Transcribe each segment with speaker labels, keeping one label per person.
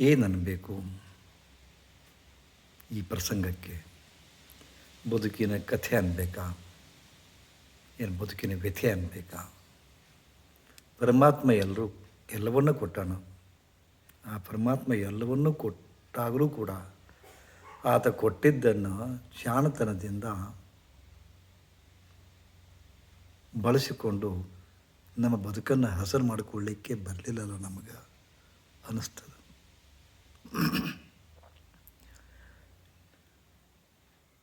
Speaker 1: ಏನು ಅನ್ಬೇಕು ಈ ಪ್ರಸಂಗಕ್ಕೆ ಬದುಕಿನ ಕಥೆ ಅನ್ನಬೇಕಾ ಏನು ಬದುಕಿನ ವ್ಯಥೆ ಅನ್ನಬೇಕಾ ಪರಮಾತ್ಮ ಎಲ್ಲರೂ ಎಲ್ಲವನ್ನೂ ಕೊಟ್ಟಾನ. ಆ ಪರಮಾತ್ಮ ಎಲ್ಲವನ್ನೂ ಕೊಟ್ಟಾಗಲೂ ಕೂಡ ಆತ ಕೊಟ್ಟಿದ್ದನ್ನು ಜಾಣತನದಿಂದ ಬಳಸಿಕೊಂಡು ನಮ್ಮ ಬದುಕನ್ನು ಹಸರು ಮಾಡಿಕೊಳ್ಳಿಕ್ಕೆ ಬರಲಿಲ್ಲಲ್ಲ ನಮಗೆ ಅನ್ನಿಸ್ತದೆ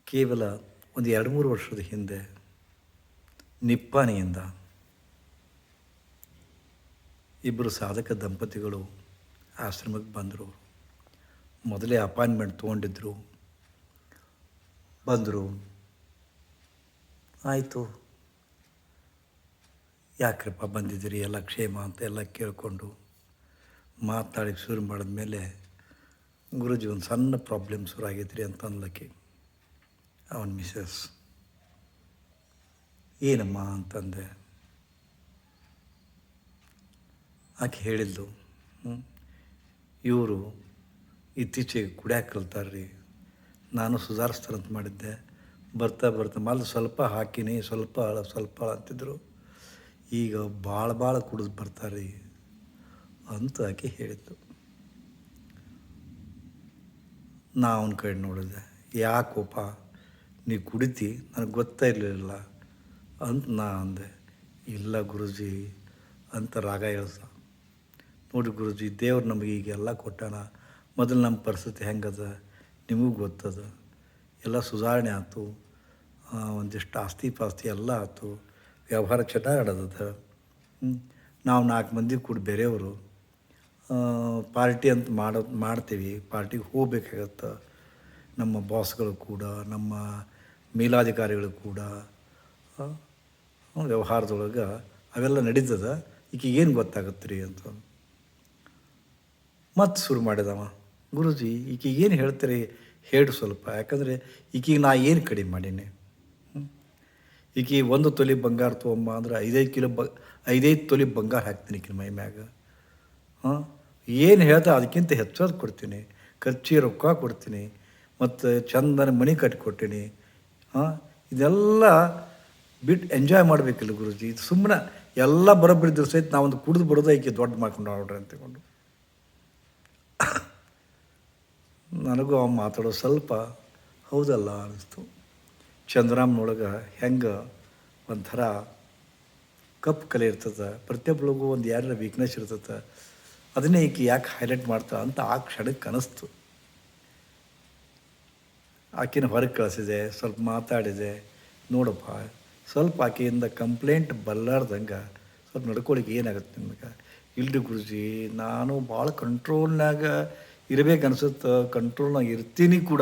Speaker 1: ಕೇವಲ ಒಂದು ಎರಡು ಮೂರು ವರ್ಷದ ಹಿಂದೆ ನಿಪ್ಪಾಣಿಯಿಂದ ಇಬ್ಬರು ಸಾಧಕ ದಂಪತಿಗಳು ಆಶ್ರಮಕ್ಕೆ ಬಂದರು. ಮೊದಲೇ ಅಪಾಯಿಂಟ್ಮೆಂಟ್ ತೊಗೊಂಡಿದ್ದರು ಬಂದರು. ಆಯಿತು. ಯಾಕ್ರಪ್ಪ ಬಂದಿದ್ದೀರಿ? ಎಲ್ಲ ಕ್ಷೇಮ ಅಂತ ಎಲ್ಲ ಕೇಳಿಕೊಂಡು ಮಾತಾಡಿ ಶುರು ಮಾಡಿದ್ಮೇಲೆ ಗುರುಜಿ, ಒಂದು ಸಣ್ಣ ಪ್ರಾಬ್ಲಮ್ ಶುರು ಆಗೈತ್ರಿ ಅಂತ ಅನ್ಲಕ್ಕೆ ಅವನ ಮಿಸಸ್ ಏನಮ್ಮ? ಅಂತಂದೆ. ಆಕೆ ಹೇಳಿದ್ದು ಇವರು ಇತ್ತೀಚೆಗೆ ಕುಡ್ಯಾಕ ಕಲ್ತಾರ್ರಿ. ನಾನು ಸುಧಾರಿಸ್ತಾರಂತ ಮಾಡಿದ್ದೆ. ಬರ್ತಾ ಬರ್ತಾ ಮೊದಲು ಸ್ವಲ್ಪ ಹಾಕಿನಿ, ಸ್ವಲ್ಪ ಆಳ ಸ್ವಲ್ಪ ಅಂತಿದ್ರು. ಈಗ ಭಾಳ ಭಾಳ ಕುಡಿದು ಬರ್ತಾರೆ ಅಂತ ಆಕೆ ಹೇಳಿದ್ದು. ನಾ ಅವನ ಕೈ ನೋಡಿದೆ. ಯಾಕೋಪ ನೀ ಕುಡಿತಿ? ನನಗೆ ಗೊತ್ತೇ ಇರಲಿಲ್ಲ ಅಂತ ನಾ ಅಂದೆ. ಇಲ್ಲ ಗುರುಜಿ ಅಂತ ರಾಗ ಹೇಳ್ಸ. ನೋಡಿ ಗುರುಜಿ, ದೇವ್ರು ನಮಗೆ ಈಗೆಲ್ಲ ಕೊಟ್ಟಾನ. ಮೊದಲು ನಮ್ಮ ಪರಿಸ್ಥಿತಿ ಹೆಂಗದ? ನಿಮಗೂ ಗೊತ್ತದ. ಎಲ್ಲ ಸುಧಾರಣೆ ಆಯ್ತು ಒಂದಿಷ್ಟು ಆಸ್ತಿ ಪಾಸ್ತಿ ಎಲ್ಲ ಆಯ್ತು ವ್ಯವಹಾರ ಚೆನ್ನಾಗಿ ನಡೆದದ. ನಾವು ನಾಲ್ಕು ಮಂದಿ ಕೂಡ ಬೇರೆಯವರು. ಪಾರ್ಟಿ ಅಂತ ಮಾಡೋ, ಮಾಡ್ತೀವಿ. ಪಾರ್ಟಿಗೆ ಹೋಗಬೇಕಾಗತ್ತೆ. ನಮ್ಮ ಬಾಸ್ಗಳು ಕೂಡ, ನಮ್ಮ ಮೇಲಾಧಿಕಾರಿಗಳು ಕೂಡ ವ್ಯವಹಾರದೊಳಗೆ ಅವೆಲ್ಲ ನಡೀತದ. ಈಕೆಗೆ ಏನು ಗೊತ್ತಾಗತ್ತೆ ರೀ ಅಂತ. ಮತ್ತೆ ಶುರು ಮಾಡಿದವ. ಗುರುಜಿ ಈಕೆಗೆ ಏನು ಹೇಳ್ತೀರಿ? ಹೇಳು ಸ್ವಲ್ಪ. ಯಾಕಂದರೆ ಈಕೆಗೆ ನಾ ಏನು ಕಡಿಮೆ ಮಾಡೀನಿ. ಈಕೆ ಒಂದು ತೊಲಿ ಬಂಗಾರ ತೊಗೊಂಬ ಅಂದ್ರೆ ಐದೈದು ಕಿಲೋ ಬ, ಐದೈದು ತೊಲಿ ಬಂಗಾರ ಹಾಕ್ತೀನಿ ಈಕಿನ ಮೈ ಮ್ಯಾಗ. ಹಾಂ ಏನು ಹೇಳ್ತಾ ಅದಕ್ಕಿಂತ ಹೆಚ್ಚೋದು ಕೊಡ್ತೀನಿ. ಖರ್ಚಿ ರೊಕ್ಕ ಕೊಡ್ತೀನಿ. ಮತ್ತು ಚಂದನ ಮಣಿ ಕಟ್ಟಿಕೊಡ್ತೀನಿ ಹಾಂ, ಇದೆಲ್ಲ ಬಿಟ್ಟು ಎಂಜಾಯ್ ಮಾಡಬೇಕಿಲ್ಲ ಗುರುಜಿ. ಇದು ಸುಮ್ಮನೆ ಎಲ್ಲ ಬರೋಬ್ಬರಿದ್ರು ಸಹಿತ ನಾವೊಂದು ಕುಡಿದು ಬರೋದು ಈಕೆ ದೊಡ್ಡ ಮಾಡ್ಕೊಂಡು ನೋಡ್ರಿ ಅಂತಕೊಂಡು. ನನಗೂ ಅವ್ನು ಮಾತಾಡೋ ಸ್ವಲ್ಪ ಹೌದಲ್ಲ ಅನ್ನಿಸ್ತು ಚಂದ್ರಾಮ್ನೊಳಗೆ ಹೆಂಗೆ ಒಂಥರ ಕಪ್ಪು ಕಲೆ ಇರ್ತದೆ. ಪ್ರತಿಯೊಬ್ಬಳಿಗೂ ಒಂದು ಯಾರ ವೀಕ್ನೆಸ್ ಇರ್ತದೆ. ಅದನ್ನೇ ಈಕೆ ಯಾಕೆ ಹೈಲೈಟ್ ಮಾಡ್ತಾ ಅಂತ ಆ ಕ್ಷಣಕ್ಕೆ ಅನಿಸ್ತು. ಆಕಿನ ಹೊರಗೆ ಕಳಿಸಿದೆ, ಸ್ವಲ್ಪ ಮಾತಾಡಿದೆ, ನೋಡಪ್ಪ, ಸ್ವಲ್ಪ ಆಕೆಯಿಂದ ಕಂಪ್ಲೇಂಟ್ ಬಲ್ಲಾರ್ದಂಗೆ ಸ್ವಲ್ಪ ನಡ್ಕೊಳಿಕ್ಕೆ ಏನಾಗುತ್ತೆ ನಿಮಗೆ? ಇಲ್ರಿ ಗುರುಜಿ, ನಾನು ಭಾಳ ಕಂಟ್ರೋಲ್ನಾಗ ಇರಬೇಕು ಅನಿಸುತ್ತೆ ಕಂಟ್ರೋಲ್ನಾಗ ಇರ್ತೀನಿ ಕೂಡ.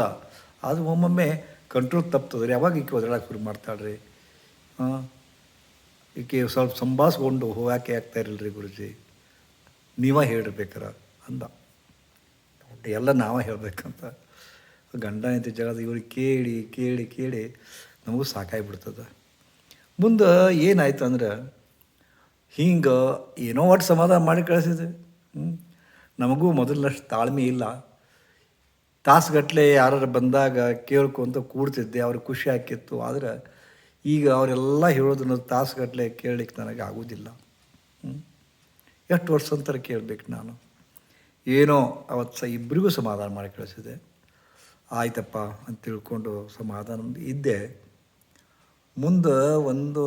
Speaker 1: ಅದು ಒಮ್ಮೊಮ್ಮೆ ಕಂಟ್ರೋಲ್ ತಪ್ತದೆ ರೀ ಯಾವಾಗ ಈಕೆ ಒದರಾಡಕ್ಕೆ ಶುರು ಮಾಡ್ತಾಳ್ರಿ? ಹಾಂ? ಈಕೆ ಸ್ವಲ್ಪ ಸಂಭಾಸ್ಕೊಂಡು ಹೋಗಾಕೆ ಆಗ್ತಾ ಇರಲ್ರಿ ಗುರುಜಿ. ನೀವೇ ಹೇಳಿರ್ಬೇಕಾರ ಅಂದ. ಎಲ್ಲ ನಾವೇ ಹೇಳಬೇಕಂತ. ಗಂಡ ಐತಿ ಜಗದ ಇವ್ರಿಗೆ ಕೇಳಿ ಕೇಳಿ ಕೇಳಿ ನಮಗೂ ಸಾಕಾಗ್ಬಿಡ್ತದೆ ಮುಂದೆ ಏನಾಯ್ತು ಅಂದ್ರೆ ಹಿಂಗೆ ಏನೋ ಒಟ್ಟು ಸಮಾಧಾನ ಮಾಡಿ ಕಳಿಸಿದೆ. ನಮಗೂ ಮೊದಲಷ್ಟು ತಾಳ್ಮೆ ಇಲ್ಲ. ತಾಸುಗಟ್ಟಲೆ ಯಾರು ಬಂದಾಗ ಕೇಳ್ಕೊಂತ ಕೂಡ್ತಿದ್ದೆ, ಅವ್ರಿಗೆ ಖುಷಿ ಆಕಿತ್ತು ಆದರೆ ಈಗ ಅವರೆಲ್ಲ ಹೇಳೋದನ್ನು ತಾಸುಗಟ್ಟಲೆ ಕೇಳಲಿಕ್ಕೆ ನನಗೆ ಆಗೋದಿಲ್ಲ. ಎಷ್ಟು ವರ್ಷ ಅಂತರ ಕೇಳಬೇಕು ನಾನು. ಏನೋ ಅವತ್ತು ಸಹ ಇಬ್ಬರಿಗೂ ಸಮಾಧಾನ ಮಾಡಿ ಕಳಿಸಿದೆ. ಆಯ್ತಪ್ಪ ಅಂತ ತಿಳ್ಕೊಂಡು ಸಮಾಧಾನ ಇದ್ದೆ. ಮುಂದೆ ಒಂದು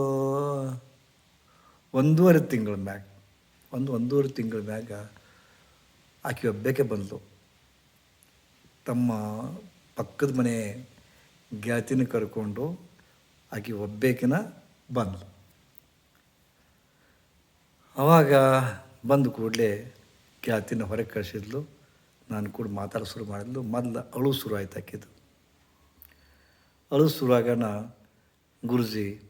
Speaker 1: ಒಂದೂವರೆ ತಿಂಗಳ ಮ್ಯಾಗ, ಒಂದು ಒಂದೂವರೆ ತಿಂಗಳ ಮ್ಯಾಗ ಆಕೆ ಒಬ್ಬಕ್ಕೆ ಬಂದಳು ತಮ್ಮ ಪಕ್ಕದ ಮನೆ ಗೆಳತಿನ ಕರ್ಕೊಂಡು ಆಕೆ ಒಬ್ಬೇಕಿನ ಬಂದಳು ಅವಾಗ ಬಂದ ಕೂಡಲೇ ಕ್ಯಾತಿನ ಹೊರಗೆ ಕಳಿಸಿದ್ಲು. ನಾನು ಕೂಡ ಮಾತಾಡೋ ಶುರು ಮಾಡಿದ್ಲು. ಮೊದಲು ಅಳು ಶುರು ಆಯ್ತು ಹಾಕಿದ್ದು ಅಳು ಆಗೋಣ ಗುರುಜಿ,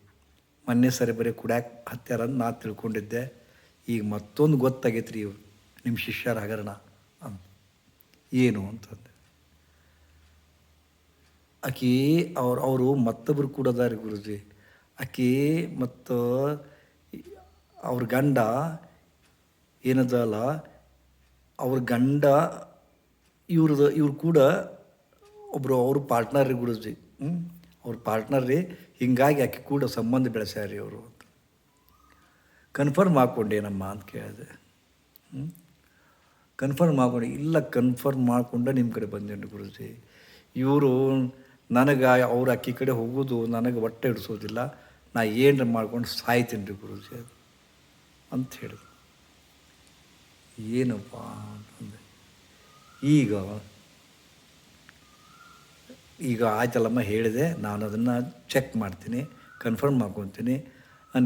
Speaker 1: ಮೊನ್ನೆ ಸರಿ ಬರೀ ಕುಡ್ಯಾಕ ಹತ್ಯಾರ ನಾ ತಿಳ್ಕೊಂಡಿದ್ದೆ. ಈಗ ಮತ್ತೊಂದು ಗೊತ್ತಾಗೈತ್ರಿ ಇವ್ರು. ನಿಮ್ಮ ಶಿಷ್ಯರ ಹಗರಣ ಅಂತ. ಏನು ಅಂತಂದೆ ಆಕಿ ಅವ್ರು, ಅವರು ಮತ್ತೊಬ್ಬರು ಕೂಡ ಅದಾರಿ ಗುರುಜಿ. ಆಕಿ ಮತ್ತು ಅವ್ರ ಗಂಡ ಏನದಲ್ಲ ಅವ್ರ ಗಂಡ ಇವ್ರದ್ದು ಇವ್ರು ಕೂಡ ಒಬ್ಬರು ಅವ್ರ ಪಾರ್ಟ್ನರ್ ರೀ ಹ್ಞೂ ಅವ್ರ ಪಾರ್ಟ್ನರ್ ರೀ, ಹಿಂಗಾಗಿ ಆಕೆ ಕೂಡ ಸಂಬಂಧ ಬೆಳೆಸ್ಯಾರಿ ಅವರು ಅಂತ. ಕನ್ಫರ್ಮ್ ಹಾಕ್ಕೊಂಡೇನಮ್ಮ ಅಂತ ಕೇಳಿದೆ. ಕನ್ಫರ್ಮ್ ಮಾಡ್ಕೊಂಡು. ಇಲ್ಲ ಕನ್ಫರ್ಮ್ ಮಾಡಿಕೊಂಡೆ ನಿಮ್ಮ ಕಡೆ ಬಂದೇನು ಗುರುಜಿ. ಇವರು ನನಗೆ, ಅವ್ರ ಅಕ್ಕಿ ಕಡೆ ಹೋಗೋದು ನನಗೆ ಹೊಟ್ಟೆ ಹಿಡಿಸೋದಿಲ್ಲ. ನಾ ಏನರ ಮಾಡ್ಕೊಂಡು ಸಾಯ್ತೀನಿ ರೀ ಗುರುಜಿ ಅಂತ ಹೇಳಿದ್ರು. ಏನಪ್ಪ ಅಂತಂದೆ ಈಗ ಈಗ ಆಯ್ತಲ್ಲಮ್ಮ ಹೇಳಿದೆ ನಾನು ಅದನ್ನು ಚೆಕ್ ಮಾಡ್ತೀನಿ ಕನ್ಫರ್ಮ್ ಮಾಡ್ಕೊತೀನಿ.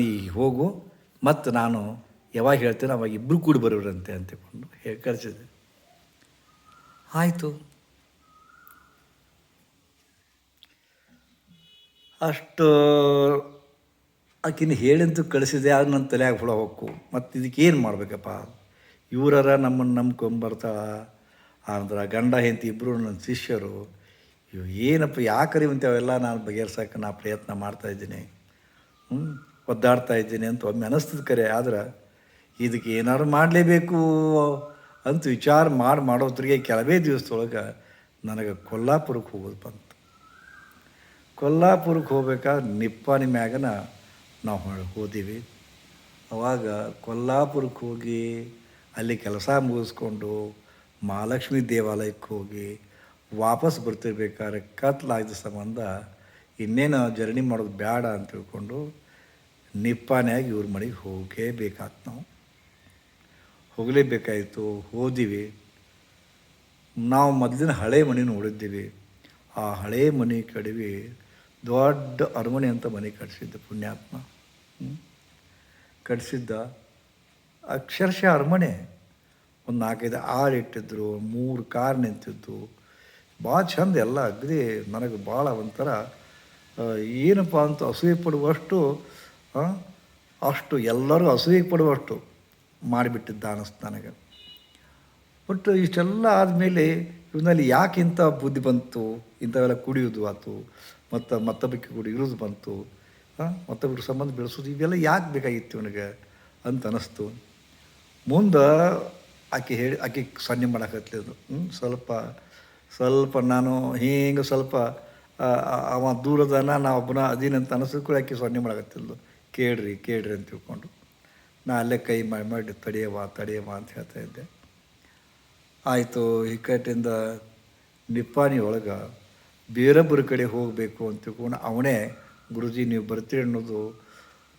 Speaker 1: ಈಗ ಹೋಗು ಮತ್ತು ನಾನು ಯಾವಾಗ ಹೇಳ್ತೇನೆ ಅವಾಗ ಇಬ್ಬರು ಕೂಡಿ ಬರೋರಂತೆ ಅಂತಕೊಂಡು ಹೇಳಿ ಕಳಿಸಿದೆ. ಆಯಿತು. ಅಷ್ಟು ಆಕಿನ ಹೇಳಿಂತೂ ಕಳಿಸಿದೆ, ಆದ್ರೆ ನನ್ನ ತಲೆಯಾಗ ಹುಳ ಹೊಕ್ಕು. ಮತ್ತು ಇದಕ್ಕೆ ಏನು ಮಾಡಬೇಕಪ್ಪ? ಇವರರ ನಮ್ಮನ್ನು ನಂಬ್ಕೊಂಬರ್ತಾಳ ಅಂದ್ರೆ ಗಂಡ, ಹೆಂಡತಿ ಇಬ್ಬರು ನನ್ನ ಶಿಷ್ಯರು, ಇವು ಏನಪ್ಪ, ಯಾಕರಿ ಅವೆಲ್ಲ ನಾನು ಬಗೆಹರ್ಸೋಕೆ ನಾ ಪ್ರಯತ್ನ ಮಾಡ್ತಾಯಿದ್ದೀನಿ ಹ್ಞೂ ಒದ್ದಾಡ್ತಾ ಇದ್ದೀನಿ ಅಂತ ಒಮ್ಮೆ ಅನಿಸ್ತದ ಕರೆ. ಆದ್ರೆ, ಇದಕ್ಕೆ ಏನಾದ್ರು ಮಾಡಲೇಬೇಕು? ಅಂತ ವಿಚಾರ ಮಾಡಿ ಮಾಡೋದ್ರಿಗೆ ಕೆಲವೇ ದಿವಸದೊಳಗೆ ನನಗೆ ಕೊಲ್ಲಾಪುರಕ್ಕೆ ಹೋಗೋದು ಬಂತು. ಕೊಲ್ಲಾಪುರಕ್ಕೆ ಹೋಗ್ಬೇಕಾದ್ರೆ ನಿಪ್ಪಾಣಿ ಮ್ಯಾಗನ ನಾವು ಹೋದೀವಿ. ಅವಾಗ ಕೊಲ್ಲಾಪುರಕ್ಕೆ ಹೋಗಿ ಅಲ್ಲಿ ಕೆಲಸ ಮುಗಿಸ್ಕೊಂಡು ಮಹಾಲಕ್ಷ್ಮಿ ದೇವಾಲಯಕ್ಕೆ ಹೋಗಿ ವಾಪಸ್ ಬರ್ತಿರ್ಬೇಕಾದ್ರೆ ಕತ್ಲಾಗಿದ್ದ ಸಂಬಂಧ ಇನ್ನೇನು ಜರ್ನಿ ಮಾಡೋದು ಬೇಡ ಅಂತ ತಿಳ್ಕೊಂಡು ನಿಪ್ಪಾನೆಯಾಗಿ ಇವ್ರ ಮನೆಗೆ ಹೋಗೇಬೇಕಾಯ್ತು ನಾವು. ಹೋಗಲೇಬೇಕಾಯಿತು, ಹೋದಿವಿ. ನಾವು ಮೊದಲಿನ ಹಳೆ ಮನೆ ನೋಡಿದ್ದೀವಿ. ಆ ಹಳೆ ಮನೆ ಕಡಿವಿ ದೊಡ್ಡ ಅರಮನೆ ಅಂತ ಮನೆ ಕಟ್ಸಿದ್ದ ಪುಣ್ಯಾತ್ಮ. ಕಟ್ಸಿದ್ದ ಅಕ್ಷರಶಃ ಅರಮನೆ. ಒಂದು ನಾಲ್ಕೈದು ಆಳು ಇಟ್ಟಿದ್ರು, ಮೂರು ಕಾರ್ ನಿಂತಿದ್ದು ಭಾಳ ಚಂದ ಎಲ್ಲ ಅಗದಿ ನನಗೆ ಭಾಳ ಒಂಥರ ಏನಪ್ಪ ಅಂತ ಅಸೂಯೆ ಪಡುವಷ್ಟು ಅಷ್ಟು ಎಲ್ಲರೂ ಅಸೂಯೆ ಪಡುವಷ್ಟು ಮಾಡಿಬಿಟ್ಟಿದ್ದ ಅನ್ನಿಸ್ತು ನನಗೆ. ಬಟ್ ಇಷ್ಟೆಲ್ಲ ಆದಮೇಲೆ ಇವನಲ್ಲಿ ಯಾಕೆ ಇಂಥ ಬುದ್ಧಿ ಬಂತು? ಇಂಥವೆಲ್ಲ ಕುಡಿಯೋದು ಆಯ್ತು ಮತ್ತು ಮತ್ತೊಬ್ಬಕ್ಕೆ ಕೂಡ ಇರೋದು ಬಂತು ಮತ್ತೊಬ್ಬರ ಸಂಬಂಧ ಬೆಳೆಸೋದು ಇವೆಲ್ಲ ಯಾಕೆ ಬೇಕಾಗಿತ್ತು ಇವನಿಗೆ ಅಂತ ಅನ್ನಿಸ್ತು ಮುಂದೆ ಆಕೆ ಹೇಳಿ, ಆಕೆ ಸನ್ನೆ ಮಾಡಕತ್ಲಿದ್ದು ಸ್ವಲ್ಪ ಸ್ವಲ್ಪ ನಾನು ಹಿಂಗೆ ಸ್ವಲ್ಪ ಅವ ದೂರದನ ನಾ ಒಬ್ಬನ ಅದೀನಂತ ಕೂಡ ಆಕೆ ಸೊನ್ನೆ ಮಾಡಕತ್ತಿದ್ಲು ಕೇಳ್ರಿ ಕೇಳ್ರಿ ಅಂತ ತಿಳ್ಕೊಂಡು. ನಾ ಅಲ್ಲೇ ಕೈ ಮಾಡಿ ಮಾಡಿ ತಡೆಯವ ತಡೆಯವ ಅಂತ ಹೇಳ್ತಾ ಇದ್ದೆ. ಆಯಿತು ಇಕ್ಕಟ್ಟಿಂದ ನಿಪ್ಪಾಣಿ ಒಳಗೆ ಬೇರೊಬ್ಬರ ಕಡೆ ಹೋಗಬೇಕು ಅಂತ ತಿಳ್ಕೊಂಡು ಅವನೇ, ಗುರುಜಿ, ನೀವು ಬರ್ತೀರಿ ಅನ್ನೋದು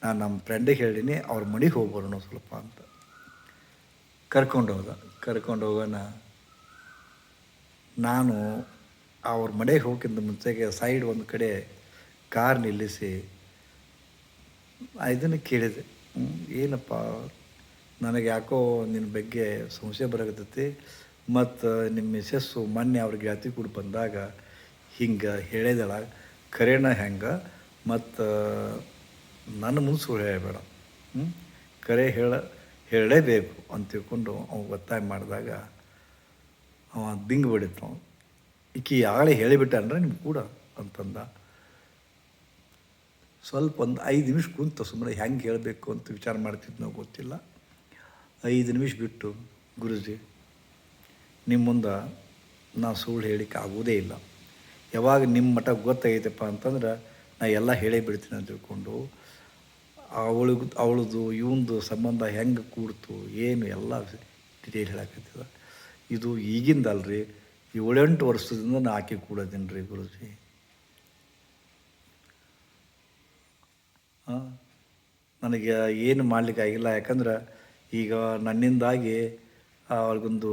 Speaker 1: ನಾನು ನಮ್ಮ ಫ್ರೆಂಡಿಗೆ ಹೇಳಿನಿ, ಅವ್ರ ಮನೆಗೆ ಹೋಗಿ ಸ್ವಲ್ಪ ಅಂತ. ಕರ್ಕೊಂಡು ಹೋದ ಕರ್ಕೊಂಡು ಹೋಗೋಣ ನಾನು ಅವ್ರ ಮನೆಗೆ ಹೋಗಿಂತ ಮುಂಚೆಗೆ ಸೈಡ್ ಒಂದು ಕಡೆ ಕಾರ್ ನಿಲ್ಲಿಸಿ ಇದನ್ನು ಕೇಳಿದೆ. ಏನಪ್ಪ, ನನಗೆ ಯಾಕೋ ನಿನ್ನ ಬಗ್ಗೆ ಸಂಶಯ ಬರಕತ್ತೈತಿ, ಮತ್ತು ನಿಮ್ಮ ಮಿಸ್ಸಸ್ಸು ಮೊನ್ನೆ ಅವ್ರ ಗೆಳತಿ ಕೂಡ ಬಂದಾಗ ಹಿಂಗೆ ಹೇಳಿದಳ, ಕರೆಣ ಹೆಂಗೆ, ಮತ್ತು ನನ್ನ ಸುಳ್ಳು ಹೇಳಬೇಡ. ಹ್ಞೂ ಕರೆ ಹೇಳ ಹೇಳಲೇಬೇಕು ಅಂತ ತಿಳ್ಕೊಂಡು ಅವ ಒತ್ತಾಯ ಮಾಡಿದಾಗ ಅವ ದಿಂಗ್ ಬಿಡಿತು. ಈಕಿ ಆಗಲೇ ಹೇಳಿಬಿಟ್ಟ ಅಂದ್ರೆ ನಿಮ್ಗೆ ಕೂಡ ಅಂತಂದ. ಸ್ವಲ್ಪ ಒಂದು ಐದು ನಿಮಿಷ ಕುಂತು ಸುಮ್ಮನೆ ಹೆಂಗೆ ಹೇಳಬೇಕು ಅಂತ ವಿಚಾರ ಮಾಡ್ತಿದ್ನೋ ಗೊತ್ತಿಲ್ಲ. ಐದು ನಿಮಿಷ ಬಿಟ್ಟು ಗುರುಜಿ ನಿಮ್ಮ ಮುಂದೆ ನಾ ಸುಳ್ಳು ಹೇಳಿಕ್ಕೆ ಆಗೋದೇ ಇಲ್ಲ. ಯಾವಾಗ ನಿಮ್ಮ ಮಠ ಗೊತ್ತಾಗೈತಪ್ಪ ಅಂತಂದ್ರೆ ನಾ ಎಲ್ಲ ಹೇಳೇ ಬಿಡ್ತೀನಿ ಅಂತ ತಿಳ್ಕೊಂಡು ಅವಳಿಗೆ ಅವಳದು, ಇವಂದು ಸಂಬಂಧ ಹೆಂಗೆ ಕೂಡ್ತು, ಏನು ಎಲ್ಲ ಡಿಟೇಲ್ ಹೇಳಕತ್ತಿದ. ಇದು ಈಗಿಂದಲ್ರಿ, ಏಳೆಂಟು ವರ್ಷದಿಂದ ನಾನು ಆಕೆ ಕೂಡೋದೇನು ರೀ ಗುರುಜಿ. ನನಗೆ ಏನು ಮಾಡ್ಲಿಕ್ಕೆ ಆಗಿಲ್ಲ, ಯಾಕಂದ್ರೆ ಈಗ ನನ್ನಿಂದಾಗಿ ಅವ್ರಿಗೊಂದು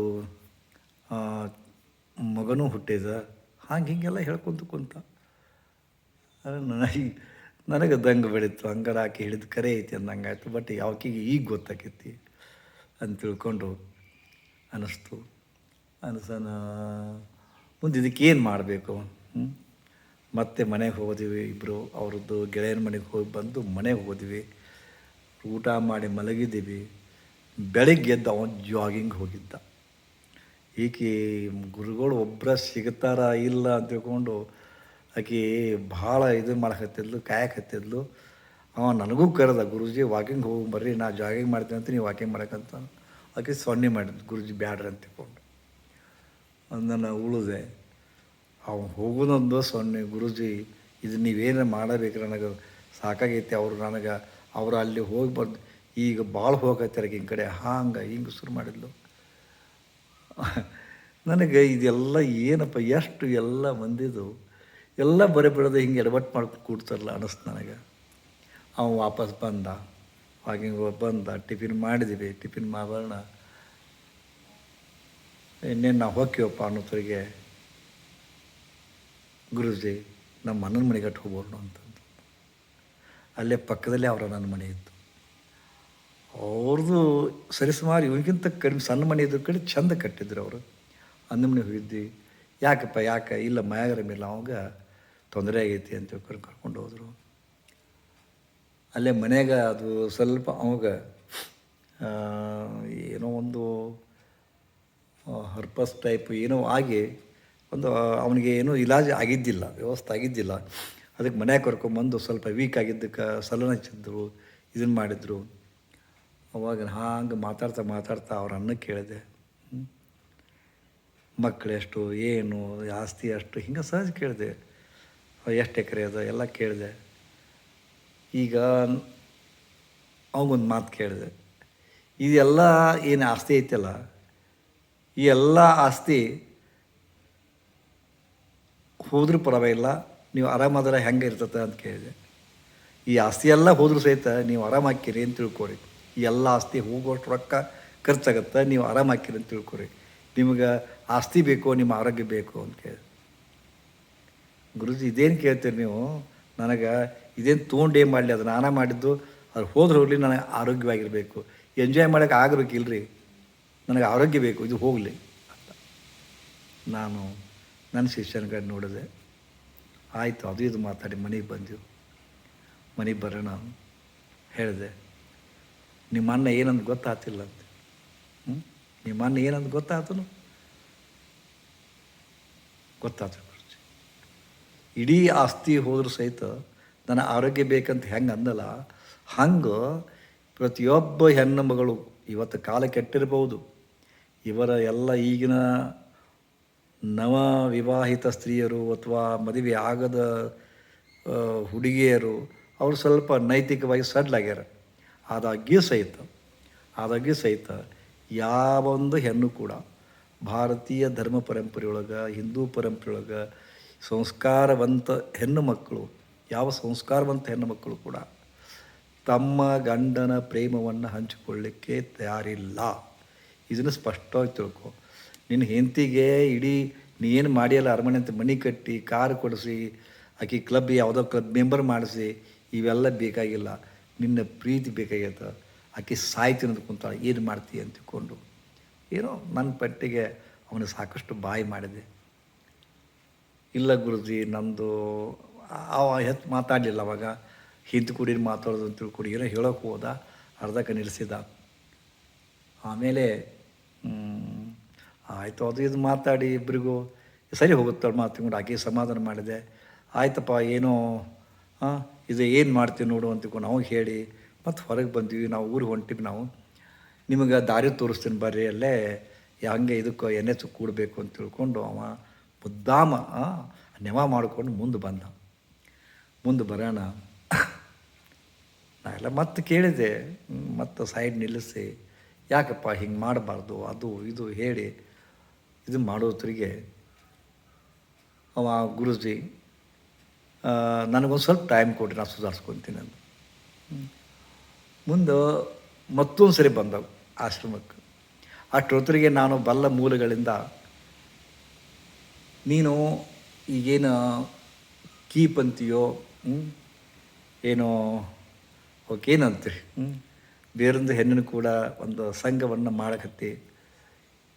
Speaker 1: ಮಗನೂ ಹುಟ್ಟಿದ. ಹಾಗೆ ಹೀಗೆಲ್ಲ ಹೇಳ್ಕೊಂತ ಕುಂತ. ನನಗೆ ನನಗೆ ದಂಗ ಬೆಳೀತು ಹಂಗಾರೆ ಆಕೆ ಹಿಡಿದು ಕರೆ ಐತಿ ಅಂದಂಗಾಯ್ತು. ಬಟ್ ಯಾವಕಿಗೆ ಈಗ ಗೊತ್ತಾಕೈತಿ ಅಂತ ತಿಳ್ಕೊಂಡು ಅನ್ನಿಸ್ತು ಅನಿಸನ, ಮುಂದೆ ಇದಕ್ಕೇನು ಮಾಡಬೇಕು? ಮತ್ತೆ ಮನೆಗೆ ಹೋದಿವಿ ಇಬ್ಬರು ಅವ್ರದ್ದು ಗೆಳೆಯನ ಮನೆಗೆ ಹೋಗಿ ಬಂದು ಮನೆಗೆ ಹೋದ್ವಿ. ಊಟ ಮಾಡಿ ಮಲಗಿದ್ದೀವಿ. ಬೆಳಿಗ್ಗೆ ಎದ್ದು ಅವನು ಜಾಗಿಂಗ್ ಹೋಗಿದ್ದ. ಈಕೆ ಗುರುಗಳು ಒಬ್ಬರ ಸಿಗ್ತಾರ ಇಲ್ಲ ಅಂತ ತಿಳ್ಕೊಂಡು ಆಕೆ ಭಾಳ ಇದು ಮಾಡಕತ್ತಿದ್ಲು, ಕಾಯಕತ್ತಿದ್ಲು. ಅವ ನನಗೂ ಕರೆದ, ಗುರುಜಿ ವಾಕಿಂಗ್ ಹೋಗಿ ಬರ್ರಿ, ನಾ ಜಾಗಿಂಗ್ ಮಾಡ್ತೀನಿ ಅಂತ ನೀವು ವಾಕಿಂಗ್ ಮಾಡಕ್ಕಂತ ಆಕೆ ಸೊನ್ನೆ ಮಾಡಿದ್ದು ಗುರುಜಿ, ಬ್ಯಾಡ್ರಿ ಅಂತ ತಿಳ್ಕೊಂಡು. ನಾನು ಉಳಿದೆ ಅವ್ನು ಹೋಗೋದೊಂದು ಸೊನ್ನೆ, ಗುರುಜಿ, ಇದು ನೀವೇನು ಮಾಡಬೇಕು ನನಗೆ? ಸಾಕಾಗೈತಿ ಅವರು ನನಗೆ. ಅವರು ಅಲ್ಲಿ ಹೋಗಿ ಬಂದು, ಈಗ ಭಾಳ ಹೋಗತ್ತಾರೆ ಹಿಂಗೆ ಕಡೆ. ಹಾಂಗೆ, ಹಿಂಗೆ ಶುರು ಮಾಡಿದ್ಲು. ನನಗೆ ಇದೆಲ್ಲ ಏನಪ್ಪ, ಎಷ್ಟು ಎಲ್ಲ ಮಂದಿದು ಎಲ್ಲ ಬರೆ ಬಿಡೋದು ಹಿಂಗೆ ಎಡವಟ್ಟು ಮಾಡ್ಕೊ ಕೂಡ್ತಾರಲ್ಲ ಅನ್ನಿಸ್ತು ನನಗೆ. ಅವ ವಾಪಸ್ ಬಂದ ವಾಕಿಂಗ್ ಬಂದ, ಟಿಫಿನ್ ಮಾಡಿದ್ವಿ, ಟಿಫಿನ್ ಮಾಡೋಣ ಇನ್ನೇನು ನಾವು ಹೋಗ್ತೀವಪ್ಪ ಅನ್ನೋದ್ರಿಗೆ ಗುರುಜಿ, ನಮ್ಮ ಅಣ್ಣನ ಮನೆಗೆ ಹೋಗ್ಬೋದು ಅಂತಂದು. ಅಲ್ಲೇ ಪಕ್ಕದಲ್ಲೇ ಅವರ ನನ್ನ ಮನೆ ಇತ್ತು. ಅವ್ರದ್ದು ಸರಿಸುಮಾರು ಇವನಿಗಿಂತ ಕಡಿಮೆ ಸಣ್ಣ ಮನೆ ಇದ್ರ ಕಡೆ ಚಂದ ಕಟ್ಟಿದ್ರು ಅವರು. ಅಂದ ಮನೆ ಹೋಗಿದ್ವಿ. ಯಾಕಪ್ಪ, ಯಾಕೆ? ಇಲ್ಲ ಮಯಾಗರ ಮೇಲೆ ಅವಾಗ. ತೊಂದರೆ ಆಗೈತಿ ಅಂತ ಕರ್, ಕರ್ಕೊಂಡು ಹೋದರು. ಅಲ್ಲೇ ಮನೆಯಾಗ ಅದು ಸ್ವಲ್ಪ ಅವಾಗ ಏನೋ ಒಂದು ಹರ್ಪಸ್ ಟೈಪ್ ಏನೋ ಆಗಿ ಒಂದು ಅವನಿಗೆ ಏನೂ ಇಲಾಜ್ ಆಗಿದ್ದಿಲ್ಲ, ವ್ಯವಸ್ಥೆ ಆಗಿದ್ದಿಲ್ಲ. ಅದಕ್ಕೆ ಮನೆಗೆ ಕರ್ಕೊಂಬಂದು ಸ್ವಲ್ಪ ವೀಕ್ ಆಗಿದ್ದಕ್ಕೆ ಸಲನ ಹಚ್ಚಿದ್ರು ಇದನ್ನು ಮಾಡಿದ್ರು. ಅವಾಗ ಹಾಂಗೆ ಮಾತಾಡ್ತಾ ಮಾತಾಡ್ತಾ ಅವ್ರ ಅನ್ನ ಕೇಳಿದೆ. ಮಕ್ಕಳೆಷ್ಟು ಏನು, ಆಸ್ತಿ ಅಷ್ಟು ಹಿಂಗೆ ಸಹಜ ಕೇಳಿದೆ. ಎಷ್ಟು ಎಕರೆ ಅದ? ಎಲ್ಲ ಕೇಳಿದೆ. ಈಗ ಅವಗೊಂದು ಮಾತು ಕೇಳಿದೆ. ಇದೆಲ್ಲ ಏನು ಆಸ್ತಿ ಐತಲ್ಲ, ಈ ಎಲ್ಲ ಆಸ್ತಿ ಹೋದ್ರೂ ಪರವಾಗಿಲ್ಲ, ನೀವು ಆರಾಮಾದ್ರೆ ಹೆಂಗೆ ಇರ್ತದೆ ಅಂತ ಕೇಳಿದೆ. ಈ ಆಸ್ತಿ ಎಲ್ಲ ಹೋದ್ರೂ ಸಹಿತ ನೀವು ಆರಾಮಾಕಿರಿ ಅಂತ ತಿಳ್ಕೊರಿ ಈ ಎಲ್ಲ ಆಸ್ತಿ ಹೋಗೋಷ್ಟು ರೊಕ್ಕ ಖರ್ಚಾಗತ್ತೆ, ನೀವು ಆರಾಮಾಕಿರಿ ಅಂತ ತಿಳ್ಕೊರಿ ನಿಮಗೆ ಆಸ್ತಿ ಬೇಕು, ನಿಮ್ಮ ಆರೋಗ್ಯ ಬೇಕು ಅಂತ ಕೇಳಿದೆ. ಗುರುಜಿ, ಇದೇನು ಕೇಳ್ತೀರಿ ನೀವು? ನನಗೆ ಇದೇನು ತೊಗೊಂಡು ಏನು ಮಾಡಲಿ, ಅದು ನಾನೇ ಮಾಡಿದ್ದು ಅದು ಹೋದ್ರೆ ಹೋಗಲಿ, ನನಗೆ ಆರೋಗ್ಯವಾಗಿರಬೇಕು. ಎಂಜಾಯ್ ಮಾಡೋಕೆ ಆಗಬೇಕಿಲ್ರಿ. ನನಗೆ ಆರೋಗ್ಯ ಬೇಕು, ಇದು ಹೋಗಲಿ ಅಂತ. ನಾನು ನನ್ನ ಶಿಷ್ಯನ ಕಡೆ ನೋಡಿದೆ. ಆಯಿತು, ಅದು ಇದು ಮಾತಾಡಿ, ಮನೆಗೆ ಬಂದೆವು. ಮನೆಗೆ ಬರೋಣ ಹೇಳಿದೆ. ನಿಮ್ಮ ಅಣ್ಣ ಏನಂತ ಗೊತ್ತಾತಿಲ್ಲ ಅಂತ. ನಿಮ್ಮ ಅಣ್ಣ ಏನಂತ ಗೊತ್ತಾತನು? ಗೊತ್ತಾತು. ಇಡೀ ಆಸ್ತಿ ಹೋದರೂ ಸಹಿತ ನನ್ನ ಆರೋಗ್ಯ ಬೇಕಂತ ಹೆಂಗೆ ಅಂದಲ್ಲ, ಹಂಗೆ ಪ್ರತಿಯೊಬ್ಬ ಹೆಣ್ಣು ಮಗಳು ಇವತ್ತು ಕಾಲ ಕೆಟ್ಟಿರ್ಬೋದು ಇವರ ಎಲ್ಲ ಈಗಿನ ನವ ವಿವಾಹಿತ ಸ್ತ್ರೀಯರು ಅಥವಾ ಮದುವೆ ಆಗದ ಹುಡುಗಿಯರು ಅವರು ಸ್ವಲ್ಪ ನೈತಿಕವಾಗಿ ಸಡ್ಲಾಗ್ಯಾರ ಆದಾಗ್ಯೂ ಸಹಿತ ಆದಾಗ್ಯೂ ಸಹಿತ ಯಾವೊಂದು ಹೆಣ್ಣು ಕೂಡ ಭಾರತೀಯ ಧರ್ಮ ಪರಂಪರೆಯೊಳಗೆ, ಹಿಂದೂ ಪರಂಪರೆಯೊಳಗೆ ಸಂಸ್ಕಾರವಂತ ಹೆಣ್ಣು ಮಕ್ಕಳು ಯಾವ ಸಂಸ್ಕಾರವಂತ ಹೆಣ್ಣು ಮಕ್ಕಳು ಕೂಡ ತಮ್ಮ ಗಂಡನ ಪ್ರೇಮವನ್ನು ಹಂಚಿಕೊಳ್ಳಿಕ್ಕೆ ತಯಾರಿಲ್ಲ. ಇದನ್ನು ಸ್ಪಷ್ಟವಾಗಿ ತಿಳ್ಕೊ. ನಿನ್ನ ಹೆಂತಿಗೆ ಇಡೀ ನೀ ಏನು ಮಾಡಿಯಲ್ಲ ಅರಮನೆ ಅಂತ ಮನೆ ಕಟ್ಟಿ, ಕಾರ್ ಕೊಡಿಸಿ, ಆಕೆ ಕ್ಲಬ್ ಯಾವುದೋ ಕ್ಲಬ್ ಮೆಂಬರ್ ಮಾಡಿಸಿ, ಇವೆಲ್ಲ ಬೇಕಾಗಿಲ್ಲ. ನಿನ್ನ ಪ್ರೀತಿ ಬೇಕಾಗ್ಯದ ಆಕೆ ಸಾಯ್ತಿ ಅಂತ ಕುಂತಾಳೆ. ಏನು ಮಾಡ್ತೀಯ ಅಂತ ತಿಳ್ಕೊಂಡು ಏನೋ ನನ್ನ ಪಟ್ಟಿಗೆ ಅವನು ಸಾಕಷ್ಟು ಬಾಯಿ ಮಾಡಿದೆ. ಇಲ್ಲ ಗುರುಜಿ ನಮ್ಮದು ಅವ ಹೆಚ್ಚು ಮಾತಾಡಲಿಲ್ಲ ಅವಾಗ. ಹಿಂದೆ ಕುಡೀರಿ ಮಾತಾಡೋದು ಅಂತ ತಿಳ್ಕೊಡಿ ಏನೋ ಹೇಳೋಕೆ ಹೋದ. ಅರ್ಧಕ್ಕೆ ನಿಲ್ಲಿಸಿದ ಆಮೇಲೆ ಆಯಿತು, ಅದು ಇದು ಮಾತಾಡಿ ಇಬ್ಬರಿಗೂ ಸರಿ ಹೋಗುತ್ತಾಳೆ ಮಾತುಕೊಂಡು ಆಕೆ ಸಮಾಧಾನ ಮಾಡಿದೆ. ಆಯ್ತಪ್ಪ, ಏನೋ ಇದು ಏನು ಮಾಡ್ತೀವಿ ನೋಡು ಅಂತ ತಿಳ್ಕೊಂಡು ನಾವು ಹೇಳಿ, ಮತ್ತು ಹೊರಗೆ ಬಂದ್ವಿ, ನಾವು ಊರಿಗೆ ಹೊಂಟಿವಿ ನಾವು. ನಿಮಗೆ ದಾರಿ ತೋರಿಸ್ತೀನಿ ಬರ್ರಿ ಅಲ್ಲೇ, ಹಂಗೆ ಇದಕ್ಕೆ ಎನ್ ಎಚ್ ಕೂಡಬೇಕು ಅಂತ ತಿಳ್ಕೊಂಡು ಅವ ಮುದ್ದಾಮ ನೆಮ ನೆವ ಮಾಡಿಕೊಂಡು ಮುಂದೆ ಬಂದ. ಮುಂದೆ ಬರೋಣ. ನಾ ಎಲ್ಲ ಮತ್ತೆ ಕೇಳಿದೆ ಮತ್ತು ಸೈಡ್ ನಿಲ್ಲಿಸಿ, ಯಾಕಪ್ಪ ಹಿಂಗೆ ಮಾಡಬಾರ್ದು, ಅದು, ಇದು ಹೇಳಿ, ಇದು ಮಾಡೋದ್ರಿಗೆ. ಅವ ಗುರುಜಿ ನನಗೊಂದು ಸ್ವಲ್ಪ ಟೈಮ್ ಕೊಡಿ ನಾನು ಸುಧಾರಿಸ್ಕೊತೀನಿ ಅಂತ ಮುಂದೆ ಮತ್ತೊಂದು ಸರಿ ಬಂದವು ಆಶ್ರಮಕ್ಕೆ. ಅಷ್ಟೊತ್ತರಿಗೆ ನಾನು ಬಲ್ಲ ಮೂಲಗಳಿಂದ ನೀನು ಈಗೇನು ಕೀಪ್ ಅಂತೀಯೋ? ಏನೋ ಏನಂತೆ ಹ್ಞೂ ಬೇರೊಂದು ಹೆಣ್ಣಿನ ಕೂಡ ಒಂದು ಸಂಘವನ್ನು ಮಾಡಕತ್ತಿ.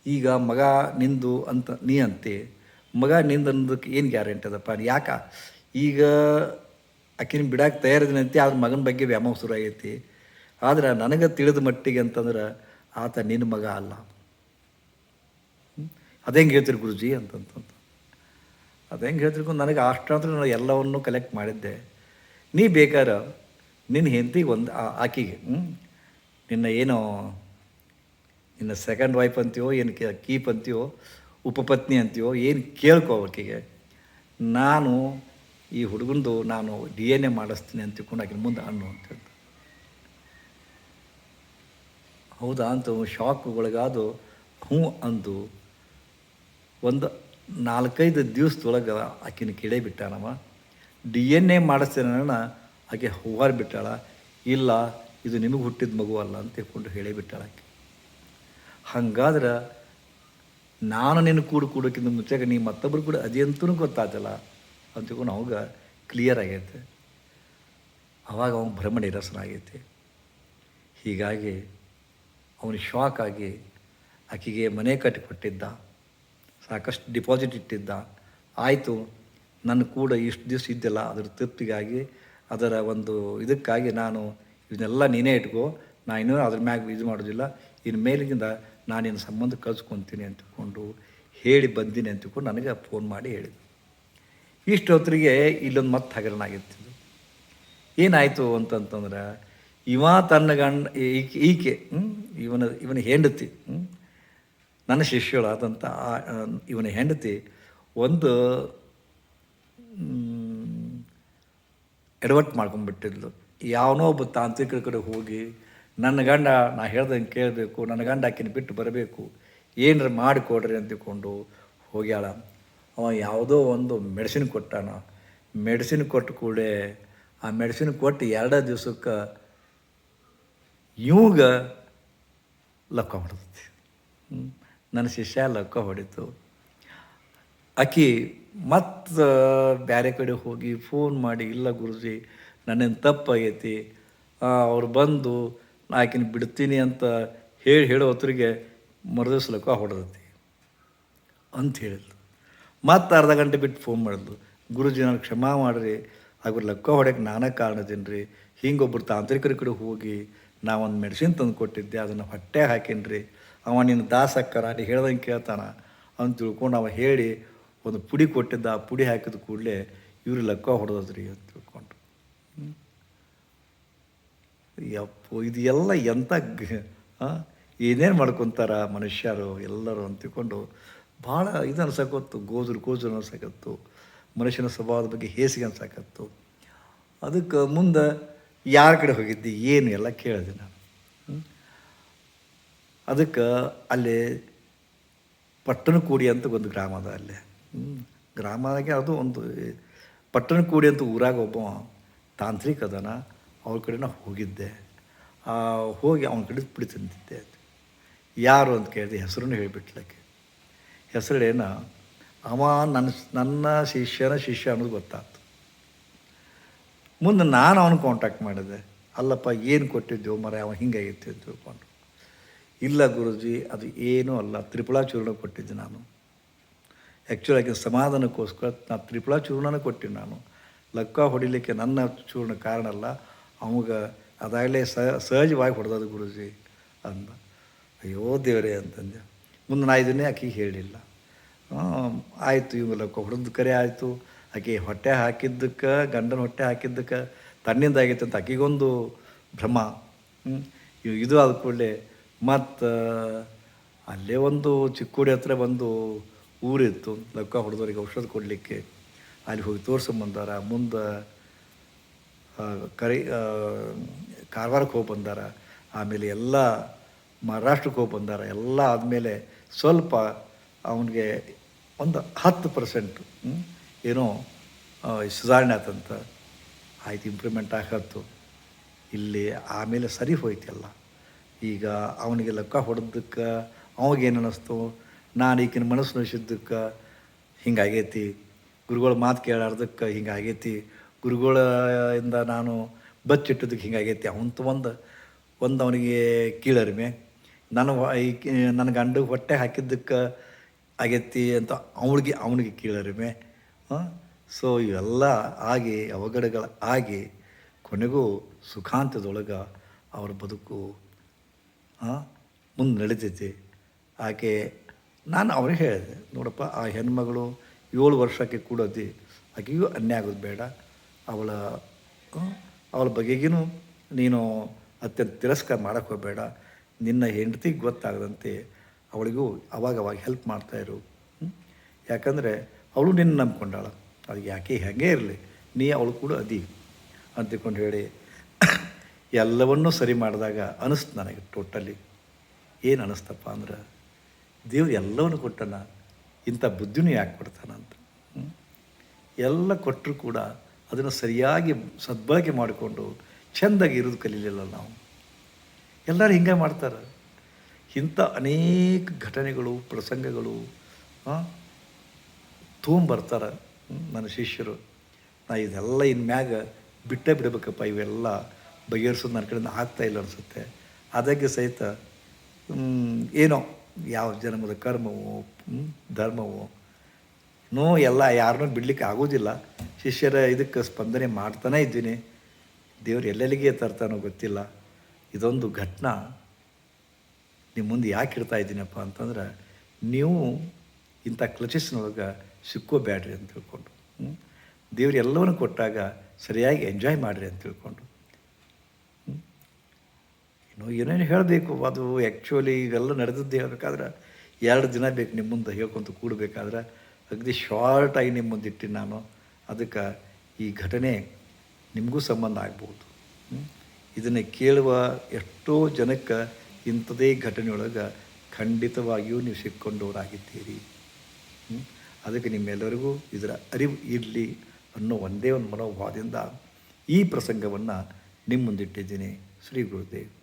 Speaker 1: ಈಗ ಮಗ ನಿಂದು ಅಂತ, ನೀ ಅಂತೆ. ಮಗ ನಿಂದು ಅನ್ನೋದಕ್ಕೆ ಏನು ಗ್ಯಾರಂಟಿ ಅದಪ್ಪ? ಯಾಕ? ಈಗ ಆಕಿನ ಬಿಡಕ್ಕೆ ತಯಾರಿದಿನಂತೆ ಆದ್ರೆ ಮಗನ ಬಗ್ಗೆ ವ್ಯಾಮೋಹ ಶುರು ಆಗೈತಿ. ಆದ್ರೆ ನನಗೆ ತಿಳಿದ ಮಟ್ಟಿಗೆ ಅಂತಂದ್ರೆ ಆತ ನಿನ್ನ ಮಗ ಅಲ್ಲ. ಅದೇ ಹೇಳ್ತೀರಿ ಗುರುಜಿ ಅಂತಂತಂತ ಹೆಂಗೆ ಹೇಳ್ತಿರ್ಕೊ, ನನಗೆ ಅಷ್ಟಾದ್ರೆ ನಾನು ಎಲ್ಲವನ್ನೂ ಕಲೆಕ್ಟ್ ಮಾಡಿದ್ದೆ. ನೀ ಬೇಕಾದ್ರೆ ನಿನ್ನ ಹೆಂಡತಿಗೆ ಒಂದು ಆಕಿಗೆ ನಿನ್ನ ಏನೋ, ನಿನ್ನ ಸೆಕೆಂಡ್ ವೈಫ್ ಅಂತೀವೋ, ಏನು ಕೀಪ್ ಅಂತೀವೋ, ಉಪಪತ್ನಿ ಅಂತೀವೋ, ಏನು ಕೇಳ್ಕೋ ಆಕೆಗೆ ನಾನು ಈ ಹುಡುಗಂದು ನಾನು ಡಿ ಎನ್ ಎ ಮಾಡಿಸ್ತೀನಿ ಅಂತ ತಿಳ್ಕೊಂಡು ಆಕಿನ ಮುಂದೆ ಅನ್ನು ಅಂತ ಹೇಳ್ತಾರೆ ಹೌದಾ ಅಂತ ಶಾಕ್ ಒಳಗಾದು ಹ್ಞೂ ಅಂದು ಒಂದು ನಾಲ್ಕೈದು ದಿವಸದೊಳಗೆ ಆಕಿನ ಕೇಳೇ ಬಿಟ್ಟಾನವ. ಡಿ ಎನ್ ಎ ಮಾಡಿಸ್ತೇನೆ ಆಕೆ ಹೂವಾರು ಬಿಟ್ಟಾಳ. ಇಲ್ಲ, ಇದು ನಿಮಗೆ ಹುಟ್ಟಿದ ಮಗು ಅಲ್ಲ ಅಂತ ಹೇಳ್ಕೊಂಡು ಹೇಳೇ ಬಿಟ್ಟಾಳ ಆಕೆ. ಹಂಗಾದ್ರೆ ನಾನು ನಿನ್ನ ಕೂಡು ಕೂಡೋಕ್ಕಿಂತ ಮುಂಚೆಗೆ ನೀ ಮತ್ತೊಬ್ರು ಕೂಡ ಅದೇ ಅಂತೂ ಅಂತ ತಿಳ್ಕೊಂಡು ಅವಾಗ ಕ್ಲಿಯರ್ ಆಗೈತೆ. ಅವಾಗ ಅವನು ಭ್ರಮ ನಿರಸನಾಗೈತಿ ಹೀಗಾಗಿ ಅವನು ಶಾಕ್ ಆಗಿ ಆಕೆಗೆ ಮನೆ ಕಟ್ಟಿ ಕೊಟ್ಟಿದ್ದ ಸಾಕಷ್ಟು ಡಿಪಾಸಿಟ್ ಇಟ್ಟಿದ್ದ ಆಯಿತು, ನನ್ನ ಕೂಡ ಇಷ್ಟು ದಿವಸ ಇದ್ದಿಲ್ಲ ಅದರ ತೃಪ್ತಿಗಾಗಿ, ಅದರ ಒಂದು ಇದಕ್ಕಾಗಿ ನಾನು ಇದನ್ನೆಲ್ಲ ನೀನೇ ಇಟ್ಕೋ ನಾನು ಇನ್ನೂ ಅದ್ರ ಮ್ಯಾಗ ಇದು ಮಾಡೋದಿಲ್ಲ ಇನ್ನು ಮೇಲಿಂದ ನಾನು ನಿನ್ನ ಸಂಬಂಧ ಕಳ್ಸ್ಕೊತೀನಿ ಅಂತಕೊಂಡು ಹೇಳಿ ಬಂದೀನಿ ಅಂತಕೊಂಡು ನನಗೆ ಫೋನ್ ಮಾಡಿ ಹೇಳಿದ್ರು ಹೊತ್ತಿಗೆ ಇಲ್ಲೊಂದು ಮತ್ತೆ ಹಗರಣ ಆಗಿರ್ತಿದ್ದು ಏನಾಯಿತು ಅಂತಂತಂದ್ರೆ, ಇವ ತನ್ನ ಗಂಡ ಈಕೆ ಈಕೆ? ಇವನ ಇವನ ಹೆಂಡತಿ, ಹ್ಮ್? ನನ್ನ ಶಿಷ್ಯಳಾದಂಥ ಇವನ ಹೆಂಡತಿ ಒಂದು ಎಡವಟ್ಟು ಮಾಡ್ಕೊಂಡ್ಬಿಟ್ಟಿದ್ಲು. ಯಾವನೋ ಒಬ್ಬ ತಾಂತ್ರಿಕರ ಕಡೆ ಹೋಗಿ, ನನ್ನ ಗಂಡ, ನಾ ಹೇಳ್ದಂಗೆ ಕೇಳಬೇಕು, ನನ್ನ ಗಂಡ ಆಕಿನ ಬಿಟ್ಟು ಬರಬೇಕು, ಏನಾರು ಮಾಡಿಕೊಡ್ರಿ ಅಂತಕೊಂಡು ಹೋಗ್ಯಾಳ. ಅವ ಯಾವುದೋ ಒಂದು ಮೆಡಿಸಿನ್ ಕೊಟ್ಟಾನ. ಮೆಡಿಸಿನ್ ಕೊಟ್ಟ ಕೂಡಲೇ ಆ ಮೆಡಿಸಿನ್ ಕೊಟ್ಟು ಎರಡೇ ದಿವ್ಸಕ್ಕೆ ಇವಾಗ ಲಕ್ಕ ಹೊಡೆದೈತಿ. ನನ್ನ ಶಿಷ್ಯ ಲಕ್ಕ ಹೊಡಿತು. ಆಕಿ ಮತ್ತು ಬೇರೆ ಕಡೆ ಹೋಗಿ ಫೋನ್ ಮಾಡಿ, ಇಲ್ಲ ಗುರುಜಿ, ನನ್ನೇನು ತಪ್ಪಾಗೈತಿ ಅವ್ರು ಬಂದು ನಾ ಆಕಿನ ಬಿಡ್ತೀನಿ ಅಂತ ಹೇಳಿ, ಹೇಳೋ ಹೊತ್ತಿಗೆ ಮರುದಿವ್ಸ ಲಕ್ಕ ಹೊಡೆದೈತಿ ಅಂತ ಹೇಳಿದ್ಲು. ಮತ್ತು ಅರ್ಧ ಗಂಟೆ ಬಿಟ್ಟು ಫೋನ್ ಮಾಡಿದ್ಲು. ಗುರುಜಿ ನನಗೆ ಕ್ಷಮಾ ಮಾಡಿರಿ ಹಾಗೂ ಲಕ್ಕ ಹೊಡ್ಯಕ್ಕೆ ನಾನೇ ಕಾರಣದೀನಿ ರೀ ಹಿಂಗೊಬ್ಬರು ತಾಂತ್ರಿಕರ ಕಡೆ ಹೋಗಿ ನಾ ಒಂದು ಮೆಡಿಸಿನ್ ತಂದು ಕೊಟ್ಟಿದ್ದೆ, ಅದನ್ನು ಹೊಟ್ಟೆ ಹಾಕೀನಿ ಅವ ನಿನ್ನ ದಾಸಕ್ಕರ ನೀ ಹೇಳ್ದಂಗೆ ಕೇಳ್ತಾನ ಅಂತ ತಿಳ್ಕೊಂಡು ಅವ ಹೇಳಿ ಒಂದು ಪುಡಿ ಕೊಟ್ಟಿದ್ದ, ಆ ಪುಡಿ ಹಾಕಿದ ಕೂಡಲೇ ಇವ್ರು ಲೆಕ್ಕ ಹೊಡೆದ್ರಿ ಅಂತ ತಿಳ್ಕೊಂಡು. ಯಪ್ಪೋ ಇದು ಎಲ್ಲ ಎಂಥ? ಏನೇನು ಮಾಡ್ಕೊತಾರ ಮನುಷ್ಯರು ಎಲ್ಲರೂ ಅಂತ ತಿಳ್ಕೊಂಡು ಭಾಳ ಇದು ಅನ್ಸಕತ್ತು, ಗೋಜರು ಗೋಜರು ಅನ್ಸಕತ್ತು, ಮನುಷ್ಯನ ಸ್ವಭಾವದ ಬಗ್ಗೆ ಹೇಸಿಗೆ ಅನ್ಸಕತ್ತು ಅದಕ್ಕೆ ಮುಂದೆ ಯಾರ ಕಡೆ ಹೋಗಿದ್ದಿ, ಏನು ಎಲ್ಲ ಕೇಳಿದೆ ನಾನು. ಅದಕ್ಕೆ ಅಲ್ಲಿ ಪಟ್ಟಣಕೂಡಿ ಅಂತ ಒಂದು ಗ್ರಾಮ ಅದ ಅಲ್ಲಿ. ಗ್ರಾಮದಾಗೆ ಅದು ಒಂದು ಪಟ್ಟಣಕೂಡಿ ಅಂತ ಊರಾಗ ಒಬ್ಬ ತಾಂತ್ರಿಕ ಅದನ, ಅವ್ರ ಕಡೆ ನಾ ಹೋಗಿದ್ದೆ ಹೋಗಿ ಅವನ ಕಡೆ ಪುಡಿ ತಿಂತಿದ್ದೆ ಯಾರು ಅಂತ ಕೇಳಿದೆ, ಹೆಸರನ್ನು ಹೇಳಿಬಿಟ್ಲಕ್ಕೆ. ಹೆಸರೇನ, ಅವ ನನ್ನ ನನ್ನ ಶಿಷ್ಯನ ಶಿಷ್ಯ ಅನ್ನೋದು ಗೊತ್ತಾಯ್ತು ಮುಂದೆ ನಾನು ಅವನು ಕಾಂಟ್ಯಾಕ್ಟ್ ಮಾಡಿದೆ. ಅಲ್ಲಪ್ಪ, ಏನು ಕೊಟ್ಟಿದ್ದೆವು ಮರ, ಅವ ಹಿಂಗಾಗಿತ್ತು ಅಂತ ತಿಳ್ಕೊಂಡು ಇಲ್ಲ ಗುರುಜಿ, ಅದು ಏನೂ ಅಲ್ಲ. ತ್ರಿಪುಳಾ ಚೂರ್ಣ ಕೊಟ್ಟಿದ್ದೆ ನಾನು. ಆ್ಯಕ್ಚುಲಾಗಿ ಸಮಾಧಾನಕ್ಕೋಸ್ಕರ ನಾ ತ್ರಿಪುಳಾ ಚೂರ್ಣನ ಕೊಟ್ಟಿನಿ ನಾನು. ಲಕ್ಕ ಹೊಡಿಲಿಕ್ಕೆ ನನ್ನ ಚೂರ್ಣ ಕಾರಣ ಅಲ್ಲ. ಅವಾಗ ಅದಾಗಲೇ ಸಹಜವಾಗಿ ಹೊಡೆದದು ಗುರುಜಿ ಅಂದ. ಅಯ್ಯೋ ದೇವರೇ ಅಂತಂದೆ. ಮುಂದೆ ನಾ ಇದನ್ನೇ ಆಕೆಗೆ ಹೇಳಿಲ್ಲ. ಆಯಿತು ಇವಾಗ ಲಕ್ಕ ಹೊಡೆದು ಕರೆ ಆಯಿತು. ಆಕೆ ಹೊಟ್ಟೆ ಹಾಕಿದ್ದಕ್ಕೆ, ಗಂಡನ ಹೊಟ್ಟೆ ಹಾಕಿದ್ದಕ್ಕೆ, ತನ್ನಿಂದ ಆಗೈತೆ ಅಂತ ಆಕೆಗೊಂದು ಭ್ರಮ. ಇದು ಆದ ಕೂಡಲೇ ಮತ್ತು ಅಲ್ಲೇ ಒಂದು ಚಿಕ್ಕೋಡಿ ಹತ್ರ ಒಂದು ಊರಿತ್ತು ಲಕ್ಕ ಹೊಡೆದವ್ರಿಗೆ ಔಷಧ ಕೊಡಲಿಕ್ಕೆ. ಅಲ್ಲಿ ಹೋಗಿ ತೋರ್ಸ್ಕೊಂಬಂದಾರ ಮುಂದೆ ಕರಿ ಕಾರವಾರಕ್ಕೆ ಹೋಗಿ ಬಂದಾರ. ಆಮೇಲೆ ಎಲ್ಲ ಮಹಾರಾಷ್ಟ್ರಕ್ಕೆ ಹೋಗಿ ಬಂದಾರ. ಎಲ್ಲ ಆದಮೇಲೆ ಸ್ವಲ್ಪ ಅವನಿಗೆ ಒಂದು ಹತ್ತು ಪರ್ಸೆಂಟ್ ಏನೋ ಸುಧಾರಣೆ ಆತಂತ. ಆಯ್ತು, ಇಂಪ್ರೂವ್ಮೆಂಟ್ ಆಗತ್ತು ಇಲ್ಲಿ ಆಮೇಲೆ ಸರಿ ಹೋಯ್ತಲ್ಲ ಈಗ ಅವನಿಗೆ ಲೆಕ್ಕ ಹೊಡೆದಕ್ಕೆ ಅವಾಗೇನು ಅನ್ನಿಸ್ತು ನಾನು ಈಗಿನ ಮನಸ್ಸು ನೋಯಿಸಿದ್ದಕ್ಕೆ ಹಿಂಗಾಗೈತಿ. ಗುರುಗಳ ಮಾತು ಕೇಳಾರ್ದಕ್ಕೆ ಹಿಂಗಾಗೈತಿ. ಗುರುಗಳ ಇಂದ ನಾನು ಬಚ್ಚಿಟ್ಟದಕ್ಕೆ ಹಿಂಗಾಗೈತಿ. ಅವಂತ ಒಂದು ಒಂದು ಅವನಿಗೆ ಕೀಳರಿಮೆ. ನಾನು ಈ- ನನ್ನ ಗಂಡ ಹೊಟ್ಟೆ ಹಾಕಿದ್ದಕ್ಕೆ ಆಗೈತಿ ಅಂತ ಅವಳಿಗೆ, ಅವನಿಗೆ ಕೀಳರಿಮೆ. ಸೊ ಇವೆಲ್ಲ ಆಗಿ ಅವಘಡಗಳು ಆಗಿ ಕೊನೆಗೂ ಸುಖಾಂತದೊಳಗೆ ಅವ್ರ ಬದುಕು ಮುಂದೆ ನಡೀತೈತಿ. ಆಕೆ, ನಾನು ಅವ್ರಿಗೆ ಹೇಳಿದೆ, ನೋಡಪ್ಪ, ಆ ಹೆಣ್ಮಗಳು ಏಳು ವರ್ಷಕ್ಕೆ ಕೂಡತಿ, ಆಕೆಗೂ ಅನ್ಯ ಆಗೋದು ಬೇಡ. ಅವಳ ಅವಳ ಬಗೆಗಿನೂ ನೀನು ಅತ್ಯಂತ ತಿರಸ್ಕಾರ ಮಾಡೋಕ್ಕೆ ಹೋಗಬೇಡ. ನಿನ್ನ ಹೆಂಡತಿ ಗೊತ್ತಾಗದಂತೆ ಅವಳಿಗೂ ಅವಾಗ ಅವಾಗ ಹೆಲ್ಪ್ ಮಾಡ್ತಾಯಿರು ಯಾಕಂದರೆ ಅವಳು ನಿನ್ನ ನಂಬ್ಕೊಂಡಾಳ. ಅದು ಯಾಕೆ ಹೇಗೆ ಇರಲಿ? ನೀ ಅವಳು ಕೂಡ ಅದಿ. ಅಂತ ಹೇಳಿ ಎಲ್ಲವನ್ನೂ ಸರಿ ಮಾಡಿದಾಗ ಅನಿಸ್ತು ನನಗೆ ಟೋಟಲಿ. ಏನು ಅನಿಸ್ತಪ್ಪ ಅಂದ್ರೆ, ದೇವ್ರು ಎಲ್ಲವನ್ನು ಕೊಟ್ಟನ, ಇಂಥ ಬುದ್ಧಿನೂ ಯಾಕೆ ಕೊಡ್ತಾನಂತ ಎಲ್ಲ ಕೊಟ್ಟರು ಕೂಡ ಅದನ್ನು ಸರಿಯಾಗಿ ಸದ್ಬಳಕೆ ಮಾಡಿಕೊಂಡು ಚೆಂದಾಗಿ ಇರೋದು ಕಲೀಲಿಲ್ಲ ನಾವು. ಎಲ್ಲರೂ ಹಿಂಗೆ ಮಾಡ್ತಾರೆ. ಇಂಥ ಅನೇಕ ಘಟನೆಗಳು, ಪ್ರಸಂಗಗಳು ತೊಗೊಂಬರ್ತಾರೆ ನನ್ನ ಶಿಷ್ಯರು. ನಾ ಇದೆಲ್ಲ ಇನ್ಮ್ಯಾಗ ಬಿಟ್ಟೇ ಬಿಡಬೇಕಪ್ಪ ಇವೆಲ್ಲ. ಬಗೆಹರಿಸೋದು ನನ್ನ ಕಡೆಯಿಂದ ಆಗ್ತಾ ಇಲ್ಲ ಅನಿಸುತ್ತೆ. ಅದಕ್ಕೆ ಸಹಿತ ಏನೋ ಯಾವ ಜನ್ಮದ ಕರ್ಮವೋ ಧರ್ಮವೋ, ನೋ ಎಲ್ಲ ಯಾರನ್ನೂ ಬಿಡಲಿಕ್ಕೆ ಆಗೋದಿಲ್ಲ. ಶಿಷ್ಯರ ಇದಕ್ಕೆ ಸ್ಪಂದನೆ ಮಾಡ್ತಾನೇ ಇದ್ದೀನಿ. ದೇವರು ಎಲ್ಲೆಲ್ಲಿಗೆ ತರ್ತಾನೋ ಗೊತ್ತಿಲ್ಲ. ಇದೊಂದು ಘಟನಾ ನಿಮ್ಮ ಮುಂದೆ ಯಾಕೆ ಇಡ್ತಾ ಇದ್ದೀನಪ್ಪ ಅಂತಂದ್ರೆ, ನೀವು ಇಂಥ ಸಿಕ್ಕೋ ಸಿಕ್ಕೋಬೇಡ್ರಿ ಅಂತ ತಿಳ್ಕೊಂಡು. ದೇವರು ಎಲ್ಲವನ್ನು ಕೊಟ್ಟಾಗ ಸರಿಯಾಗಿ ಎಂಜಾಯ್ ಮಾಡಿರಿ ಅಂತ ತಿಳ್ಕೊಂಡು? ಇನ್ನು ಏನೇನು ಹೇಳಬೇಕು? ಅದು ಆ್ಯಕ್ಚುಲಿ ಇವೆಲ್ಲ ನಡೆದದ್ದು ಹೇಳ್ಬೇಕಾದ್ರೆ ಎರಡು ದಿನ ಬೇಕು ನಿಮ್ಮ ಮುಂದೆ ಹೇಳ್ಕೊಂತ ಕೂಡಬೇಕಾದ್ರೆ ಅಗದಿ ಶಾರ್ಟಾಗಿ ನಿಮ್ಮ ಮುಂದೆ ಇಟ್ಟಿನಿ ನಾನು. ಅದಕ್ಕೆ ಈ ಘಟನೆ ನಿಮಗೂ ಸಂಬಂಧ ಆಗ್ಬೋದು? ಇದನ್ನು ಕೇಳುವ ಎಷ್ಟೋ ಜನಕ್ಕೆ ಇಂಥದೇ ಘಟನೆಯೊಳಗೆ ಖಂಡಿತವಾಗಿಯೂ ನೀವು ಸಿಕ್ಕೊಂಡವರಾಗಿದ್ದೀರಿ? ಅದಕ್ಕೆ ನಿಮ್ಮೆಲ್ಲರಿಗೂ ಇದರ ಅರಿವು ಇರಲಿ ಅನ್ನೋ ಒಂದೇ ಒಂದು ಮನೋಭಾವದಿಂದ ಈ ಪ್ರಸಂಗವನ್ನು ನಿಮ್ಮ ಮುಂದಿಟ್ಟಿದ್ದೀನಿ ಶ್ರೀ ಗುರುದೇವ್.